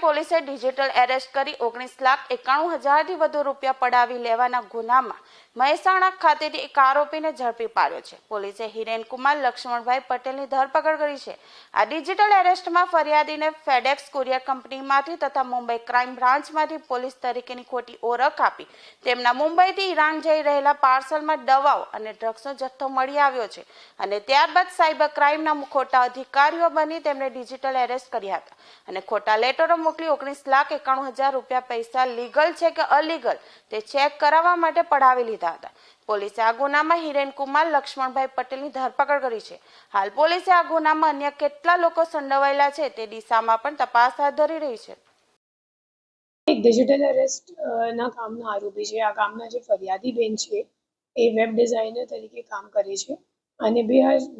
પોલીસે digital arrest કરી ઓગણીસ લાખ એકાણું હજારથી વધુ રૂપિયા પડાવી લેવાના ગુનામાં મહેસાણા ખાતેથી એક આરોપીને ઝડપી પાડ્યો છે. પોલીસે હિરેનકુમાર લક્ષ્મણભાઈ પટેલની ધરપકડ કરી છે. આ ડિજિટલ એરેસ્ટમાં ફરિયાદીને ફેડેક્સ કુરિયર કંપનીમાંથી તથા મુંબઈ ક્રાઇમ બ્રાન્ચમાંથી પોલીસ તરીકેની ખોટી ઓળખ આપી. તેમના મુંબઈથી ઈરાન જઈ રહેલા પાર્સલમાં દવાઓ અને ડ્રગ્સનો જથ્થો મળી આવ્યો છે અને ત્યારબાદ સાયબર ક્રાઇમના ખોટા અધિકારીઓ બની તેમને ડિજિટલ એરેસ્ટ કર્યા હતા. અને ખોટા લેટરો મોકલી ઓગણીસ લાખ એકાણું હજાર રૂપિયા પૈસા લીગલ છે કે અલીગલ તે ચેક કરાવવા માટે પડાવી લીધા હતા. પોલીસે આ ગુનામાં હિરેન કુમાર લક્ષ્મણભાઈ પટેલની ધરપકડ કરી છે. હાલ પોલીસે આ ગુનામાં અન્ય કેટલા લોકો સંડોવાયેલા છે તે દિશામાં પણ તપાસ હાથ ધરી રહી છે. એક ડિજિટલ અરેસ્ટ ના કામના આરોપી છે. આ કામના જે ફરિયાદી બેન છે, એ વેબ ડિઝાઇનર તરીકે કામ કરે છે. અને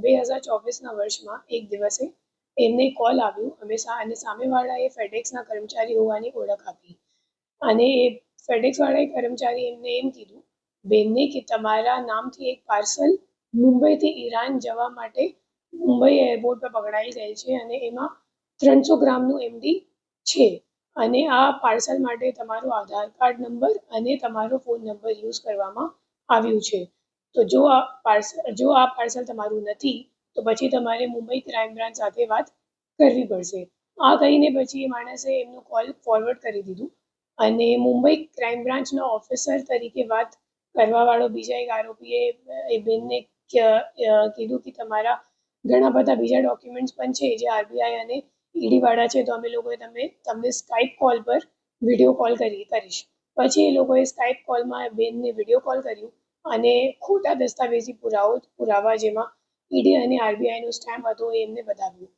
બે હજાર ચોવીસના વર્ષમાં એક દિવસે એમને કોલ આવ્યો. અમે અને સામેવાળાએ ફેડેક્સના કર્મચારી હોવાની ઓળખ આપી. અને એ ફેડેક્સવાળાએ કર્મચારી એમને એમ કીધું, બેનને કે તમારા નામથી એક પાર્સલ મુંબઈથી ઈરાન જવા માટે મુંબઈ એરપોર્ટ પર પકડાઈ ગયેલ છે અને એમાં ત્રણસો ગ્રામનું એમડી છે. અને આ પાર્સલ માટે તમારો આધાર કાર્ડ નંબર અને તમારો ફોન નંબર યુઝ કરવામાં આવ્યું છે. તો જો આ પાર્સલ જો આ પાર્સલ તમારું નથી તો પછી તમારે મુંબઈ ક્રાઇમ બ્રાન્ચ સાથે વાત કરવી પડશે. આ કહીને પછી એ માણસે એમનું કોલ ફોરવર્ડ કરી દીધું અને મુંબઈ ક્રાઇમ બ્રાન્ચના ઓફિસર તરીકે વાત કરવાવાળો બીજા એક આરોપીએ, એ બેનને કીધું કે તમારા ઘણા બધા બીજા ડોક્યુમેન્ટ્સ પણ છે જે આરબીઆઈ અને ઈડી વાળા છે, તો અમે લોકોએ તમે, તમને સ્કાઇપ કોલ પર વીડિયો કોલ કરી, કરીશ. પછી એ લોકોએ સ્કાઇપ કોલમાં બેનને વીડિયો કોલ કર્યું અને ખોટા દસ્તાવેજી પુરાવો, પુરાવા જેમાં ઈડી અને આરબીઆઈનો સ્ટેમ્પ હતો, એ એમને બતાવ્યું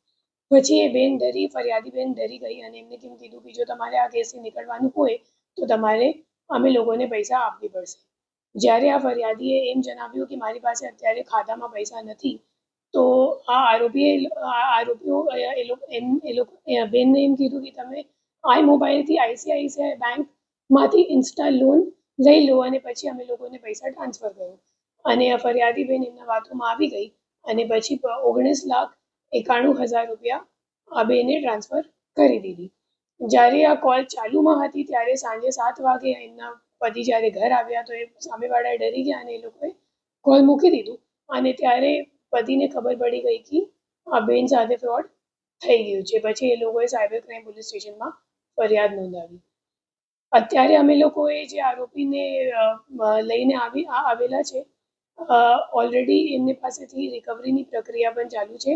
પછી એ બેન ડરી, ફરિયાદી બેન ડરી ગઈ અને એમને કેમ કીધું કે જો તમારે આ કેસથી નીકળવાનું હોય, તો તમારે, અમે લોકોને પૈસા આપવી પડશે. જ્યારે આ ફરિયાદીએ એમ જણાવ્યું કે મારી પાસે અત્યારે ખાતામાં પૈસા નથી, તો આ આરોપીએ આરોપીઓ, એ લોકો, એમ, એ લોકો બેનને એમ કીધું કે તમે આઈ મોબાઈલથી આઈસીઆઈસીઆઈ બેંકમાંથી ઇન્સ્ટા લોન લઈ લો અને પછી અમે લોકોને પૈસા ટ્રાન્સફર કરો. અને આ ફરિયાદી બેન એમના વાતોમાં આવી ગઈ અને પછી ઓગણીસ લાખ એકાણું હજાર રૂપિયા આ બેને ટ્રાન્સફર કરી દીધી. જ્યારે આ કોલ ચાલુમાં હતી, ત્યારે સાંજે સાત વાગે એમના પતિ જ્યારે ઘર આવ્યા તો એ સામેવાળા ડરી ગયા અને એ લોકોએ કોલ મૂકી દીધું. અને ત્યારે પતિને ખબર પડી ગઈ કે આ બેન સાથે ફ્રોડ થઈ ગયું છે. પછી એ લોકોએ સાયબર ક્રાઇમ પોલીસ સ્ટેશનમાં ફરિયાદ નોંધાવી. અત્યારે અમે લોકોએ જે આરોપીને લઈને આવી આવેલા છે ઓલરેડી એમની પાસેથી રિકવરીની પ્રક્રિયા પણ ચાલુ છે.